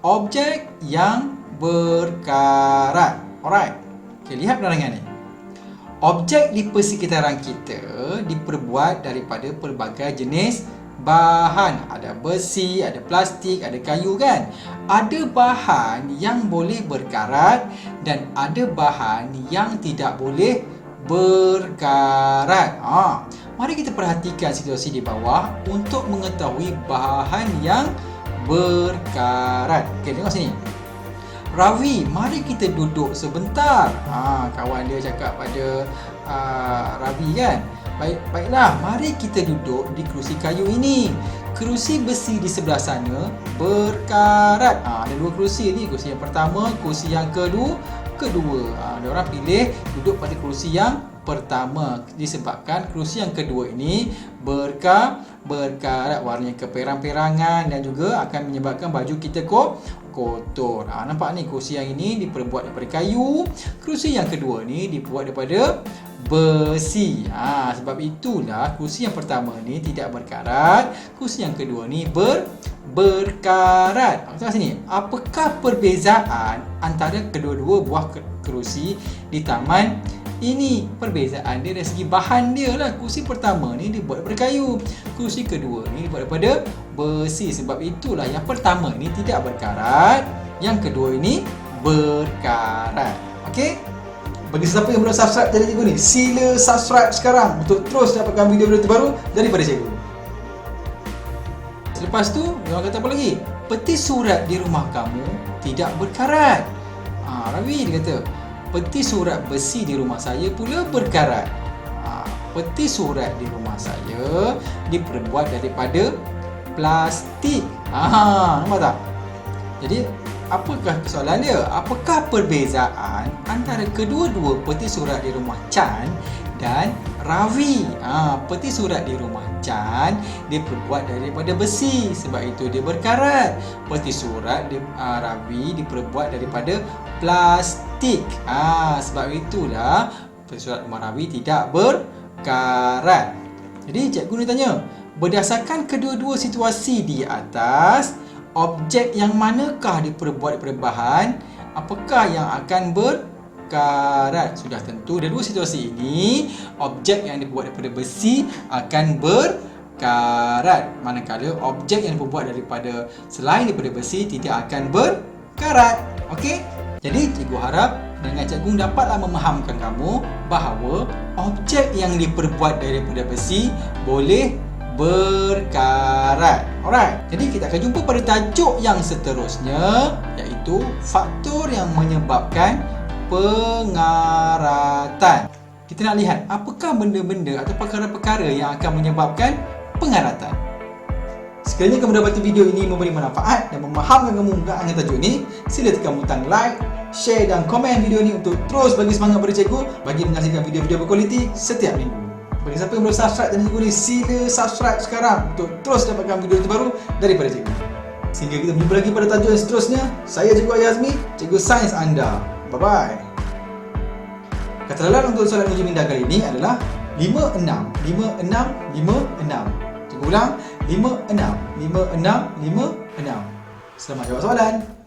objek yang berkarat. Alright. Okay, lihat penerangan ni. Objek di persekitaran kita diperbuat daripada pelbagai jenis bahan. Ada besi, ada plastik, ada kayu kan? Ada bahan yang boleh berkarat dan ada bahan yang tidak boleh berkarat. Ha. Mari kita perhatikan situasi di bawah untuk mengetahui bahan yang berkarat. Okey, tengok sini. Ravi, mari kita duduk sebentar. Ha, kawan dia cakap pada uh, Ravi kan. Baik, baiklah, mari kita duduk di kerusi kayu ini. Kerusi besi di sebelah sana berkarat. Ha, ada dua kerusi ni. Kerusi yang pertama, kerusi yang kedua. Kedua, ha, orang pilih duduk pada kerusi yang pertama disebabkan kerusi yang kedua ini berka berkarat warnanya keperang-perangan dan juga akan menyebabkan baju kita kok kotor. Ha, nampak ni kerusi yang ini diperbuat daripada kayu. Kerusi yang kedua ni diperbuat daripada besi. Ha, sebab itulah kerusi yang pertama ni tidak berkarat. Kerusi yang kedua ni ber berkarat. Tengok sini. Apakah perbezaan antara kedua-dua buah kerusi di taman ini perbezaan dia dari segi bahan dia lah. Kursi pertama ni dibuat daripada kayu. Kursi kedua ni dibuat daripada besi. Sebab itulah yang pertama ni tidak berkarat. Yang kedua ini berkarat. Okey? Bagi siapa yang belum subscribe channel cikgu ni, sila subscribe sekarang untuk terus dapatkan video-video terbaru daripada cikgu. Selepas tu, orang kata apa lagi? Peti surat di rumah kamu tidak berkarat. Ha, Ravi dia kata, peti surat besi di rumah saya pula berkarat. Ha, peti surat di rumah saya diperbuat daripada plastik. Ha, nampak tak? Jadi, apakah soalan dia? Apakah perbezaan antara kedua-dua peti surat di rumah Chan dan Ravi? Ha, peti surat di rumah Chan diperbuat daripada besi sebab itu dia berkarat. Peti surat di uh, Ravi diperbuat daripada plastik. Ah, ha, sebab itulah surat Marawi tidak berkarat. Jadi cikgu ni tanya, berdasarkan kedua-dua situasi di atas, objek yang manakah diperbuat daripada bahan, apakah yang akan berkarat? Sudah tentu ada dua situasi ini, objek yang diperbuat daripada besi akan berkarat. Manakala objek yang diperbuat daripada selain daripada besi tidak akan berkarat. Okey? Jadi cikgu harap dengan cikgu dapatlah memahamkan kamu bahawa objek yang diperbuat daripada besi boleh berkarat. Alright. Jadi kita akan jumpa pada tajuk yang seterusnya iaitu faktor yang menyebabkan pengaratan. Kita nak lihat apakah benda-benda atau perkara-perkara yang akan menyebabkan pengaratan. Sekiranya kamu dapati video ini memberi manfaat dan memahamkan kamu mengenai tajuk ini, sila tekan butang like, share dan komen video ini untuk terus bagi semangat pada cikgu bagi menghasilkan video-video berkualiti setiap minggu. Bagi siapa yang belum subscribe channel cikgu ini, sila subscribe sekarang untuk terus dapatkan video terbaru daripada cikgu. Sehingga kita berjumpa lagi pada tajuk yang seterusnya, saya Cikgu Ayazmi, Cikgu Sains anda. Bye-bye. Kata dalam untuk soalan uji minda kali ini adalah 5, 6, 5, 6, 5, 6. Cikgu ulang, 5, 6, 5, 6, 5, 6. Selamat jawab soalan.